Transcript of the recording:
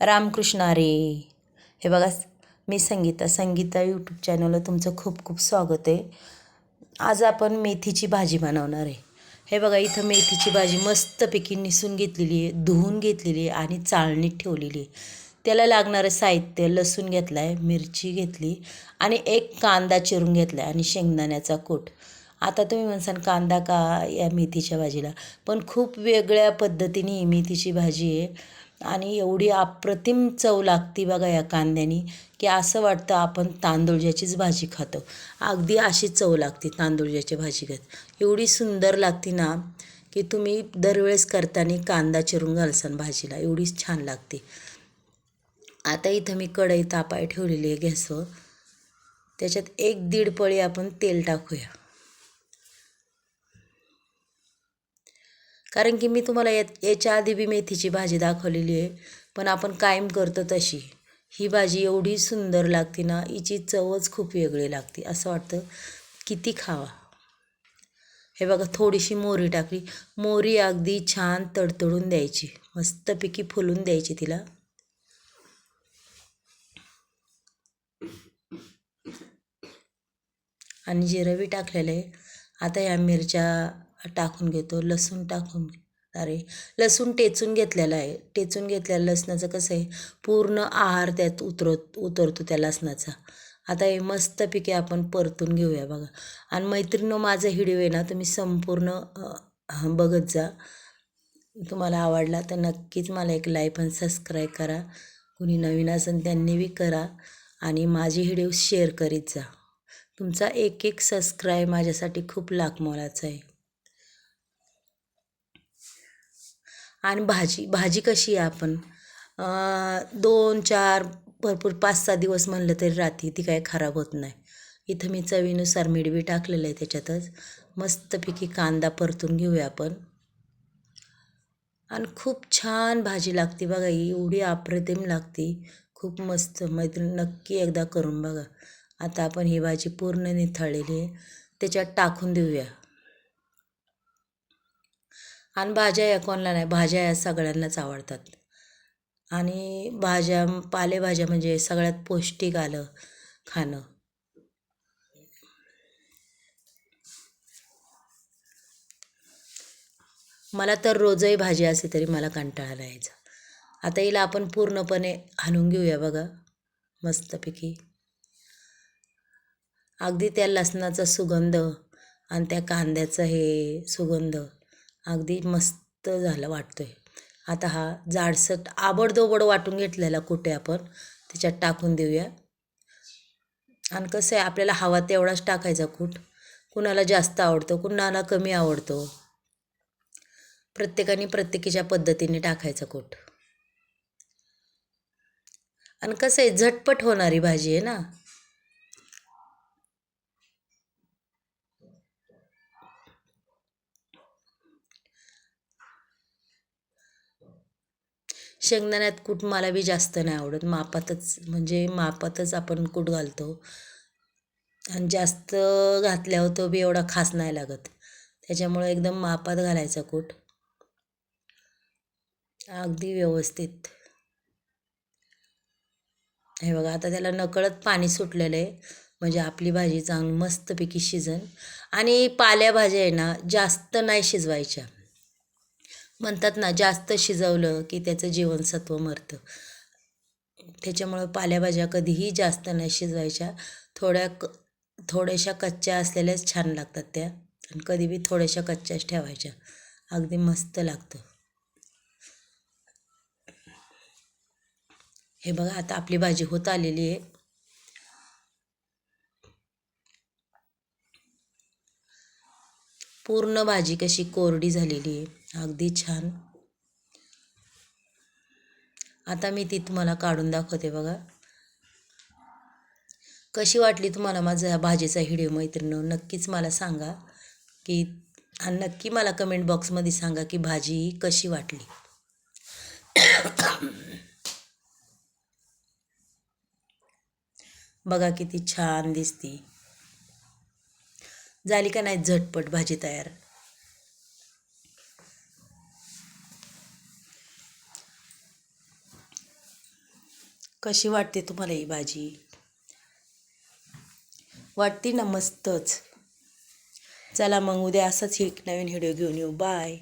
रामकृष्ण अरे हे बघा मी संगीता संगीता यूट्यूब चॅनलला तुमचं खूप खूप स्वागत आहे. आज आपण मेथीची भाजी बनवणार आहे. हे बघा इथं मेथीची भाजी मस्तपैकी निसून घेतलेली आहे धुवून घेतलेली आहे आणि चाळणीत ठेवलेली आहे. त्याला लागणारं साहित्य लसूण घेतला आहे मिरची घेतली आणि एक कांदा चिरून घेतला आहे आणि शेंगदाण्याचा कूट. आता तुम्ही म्हणसान कांदा का या मेथीच्या भाजीला? पण खूप वेगळ्या पद्धतीने ही मेथीची भाजी आहे. आणि एवढी अप्रतिम चव लागती बघा या कांद्यानी की असं वाटतं आपण तांदूळज्याचीच भाजी खातो. अगदी अशी चव लागते तांदूळज्याची भाजी खात. एवढी सुंदर लागते ना की तुम्ही दरवेळेस करताना कांदा चिरून घालसान भाजीला. एवढीच छान लागते. आता इथं मी कढई तापाय ठेवलेली आहे गॅसवर. त्याच्यात एक दीड पळी आपण तेल टाकूया. कारण की मी तुम्हाला या याच्या आधी बी मेथीची भाजी दाखवलेली आहे पण आपण कायम करतो तशी. ही भाजी एवढी सुंदर लागते ना हिची चवच खूप वेगळी लागते असं वाटतं किती खावा. हे बघा थोडीशी मोहरी टाकली. मोरी अगदी छान तडतडून द्यायची मस्तपैकी फुलून द्यायची तिला. आणि जिरं बी टाकलेलं आहे. आता या मिरच्या टाकून घेतो लसूण टाकून अरे लसूण टेचून घेतलेला आहे. टेचून घेतलेलं लसणाचं कसं आहे पूर्ण आहार त्यात उतरत उतरतो त्या लसणाचा. आता हे मस्तपैकी आपण परतून घेऊया बघा. आणि मैत्रिणो माझा व्हिडिओ आहे ना तुम्ही संपूर्ण बघत जा. तुम्हाला आवडला तर नक्कीच मला एक लाईक आणि सबस्क्राईब करा. कुणी नवीन असेल त्यांनी बी करा. आणि माझी व्हिडिओ शेअर करीत जा. तुमचा एक एक सबस्क्राईब माझ्यासाठी खूप लाख मोलाचा आहे. आणि भाजी भाजी कशी आहे आपण? दोन चार भरपूर पाच सहा दिवस म्हणलं तरी राहते ती काय खराब होत नाही. इथं मी चवीनुसार मीठ बी टाकलेलं आहे त्याच्यातच. मस्तपैकी कांदा परतून घेऊया आपण. आणि खूप छान भाजी लागते बघा ही एवढी अप्रतिम लागते. खूप मस्त मैत्रीण नक्की एकदा करून बघा. आता आपण ही भाजी पूर्ण निथळलेली आहे. त्याच्यात टाकून देऊया. आणि भाज्या या कोणाला नाही भाज्या या सगळ्यांनाच आवडतात. आणि भाज्या पालेभाज्या म्हणजे सगळ्यात पौष्टिक आलं खाणं. मला तर रोजही भाजी असली तरी मला कंटाळा नाही यायचा. आता हिला आपण पूर्णपणे हालून घेऊया बघा मस्तपैकी. अगदी त्या लसणाचा सुगंध आणि त्या कांद्याचं हे सुगंध. अगदी मस्त झालं वाटतो आहे आता हा जाडसट आबडदोबड वाटून घेतलेला कुठे आपण त्याच्यात टाकून देऊया. आणि कसं आहे आपल्याला हवा तेवढाच टाकायचा कूट. कुणाला जास्त आवडतो कुणाला कमी आवडतो. प्रत्येकाने प्रत्येकीच्या पद्धतीने टाकायचा कूट. आणि कसं आहे झटपट होणारी भाजी आहे ना. शेंगदाण्यात कूट मला बी जास्त नाही आवडत. मापातच म्हणजे मापातच आपण कूट घालतो. आणि जास्त घातल्यावर तो बी एवढा खास नाही लागत. त्याच्यामुळं एकदम मापात घालायचा कूट. अगदी व्यवस्थित. हे बघा आता त्याला नकळत पाणी सुटलेलं आहे. म्हणजे आपली भाजी चांगली मस्तपैकी शिजन. आणि पालेभाज्या आहे ना जास्त नाही शिजवायच्या. म्हणतात ना जास्त शिजवलं की त्याचं जीवनसत्व मरतं. त्याच्यामुळं पालेभाज्या कधीही जास्त नाही शिजवायच्या. थोड्या क थोड्याशा कच्च्या असलेल्याच छान लागतात त्या. आणि कधी बी थोड्याशा कच्च्याच ठेवायच्या. अगदी मस्त लागतं. हे बघा आता आपली भाजी होत आलेली आहे. पूर्ण भाजी कशी कोरडी झालेली आहे. अगदी छान. आता मी ती तुम्हाला काढून दाखवते बघा. कशी वाटली तुम्हाला माझा भाजीचा व्हिडिओ मैत्रिणी नक्कीच मला सांगा की आणि नक्की मला कमेंट बॉक्समध्ये सांगा की भाजी कशी वाटली. बघा किती छान दिसती. झाली का नाही झटपट भाजी तयार? कशी वाटते तुम्हाला ही भाजी? वाटते ना मस्तच. चला मग उद्या असंच एक नवीन व्हिडिओ घेऊन येऊ. बाय